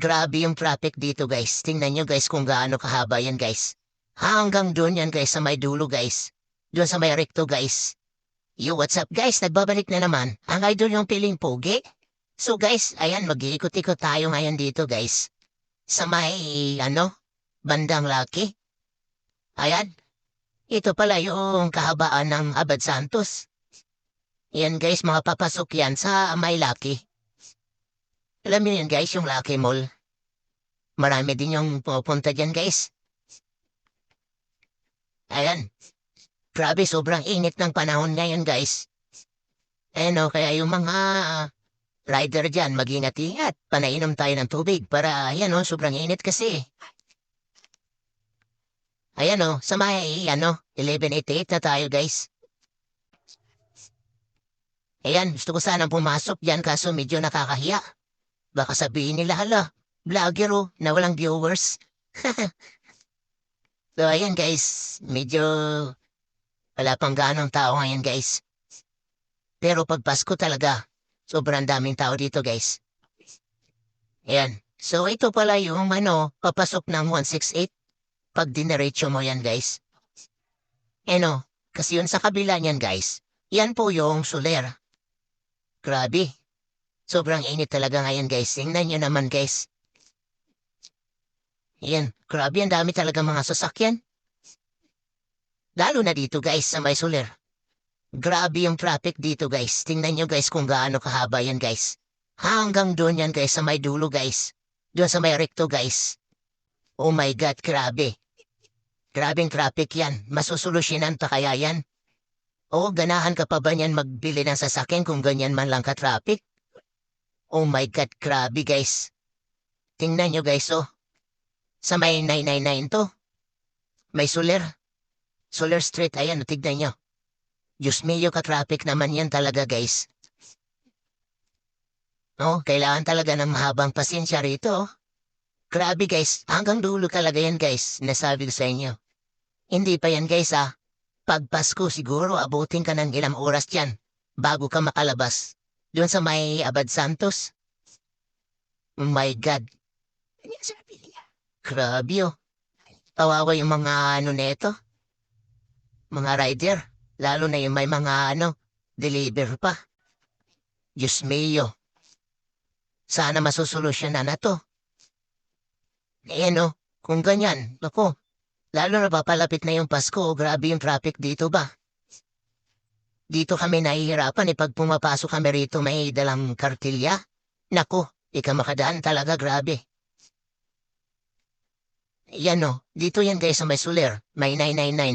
Grabe yung traffic dito guys. Tingnan nyo guys kung gaano kahaba yan guys. Hanggang doon yan guys sa may dulo guys. Doon sa may recto guys. Yo, what's up guys? Nagbabalik na naman. Ang idol yung piling pogi. So guys, ayan, mag-iikot-ikot tayo ngayon dito guys. Sa may, ano, bandang laki. Ayan. Ito pala yung kahabaan ng Abad Santos. Yan guys, mga papasok yan sa may laki. Alam niyo yan guys, yung Lucky Mall. Marami din yung pupunta dyan guys. Ayan. Grabe, sobrang init ng panahon ngayon guys. Ano, kaya yung mga rider dyan, mag-ingat-ingat. Panainom tayo ng tubig para, ayan o, sobrang init kasi. Ayan o, sa may, ano, 1188 na tayo guys. Ayan, gusto ko sanang pumasok dyan kaso medyo nakakahiya. Baka sabihin nila, hala, vlogger oh, na walang viewers. so, ayan guys, medyo wala pang ganong tao ngayon guys. Pero pag Pasko talaga, sobrang daming tao dito guys. Ayan. So, ito pala yung ano, papasok ng 168. Pag dinerecho mo yan guys. Ano, kasi yun sa kabila niyan guys. Yan po yung Soler. Grabe. Sobrang init talaga ngayon guys. Tingnan nyo naman guys. Yan, grabe ang dami talaga mga sasakyan. Lalo na dito guys sa may soler. Grabe yung traffic dito guys. Tingnan nyo guys kung gaano kahaba yan guys. Hanggang doon yan guys sa may dulo guys. Doon sa may recto guys. Oh my God, grabe. Grabing traffic yan. Masusolusyonan pa kaya yan? O ganahan ka pa ba niyan magbili ng sasakyan kung ganyan man lang ka-traffic? Oh my God, grabe guys. Tingnan nyo guys oh. Sa may 999 to. May soler. Solar Street, ayan, tignan nyo. Diyos mio ka-traffic naman yan talaga guys. Oh, kailangan talaga ng mahabang pasensya rito. oh. Grabe guys, hanggang dulo talaga yan guys, nasabi ko sa inyo. Hindi pa yan guys ah. Pag Pasko siguro abutin ka ng ilang oras dyan bago ka makalabas. Doon sa may Abad Santos. Oh my God. Ano yan sabi niya? Grabe oh. Kawawa yung mga ano neto. Mga rider. Lalo na yung may mga ano, deliver pa. Diyos mio. Sana masusolusyonan na to. Eh ano, kung ganyan, ako, lalo na papalapit na yung Pasko, grabe yung traffic dito ba? Dito kami nahihirapan eh pag pumapasok kami rito may dalang kartilya. Nako, ika makadaan talaga grabe. Yan o, dito yan guys sa may suler, may 999.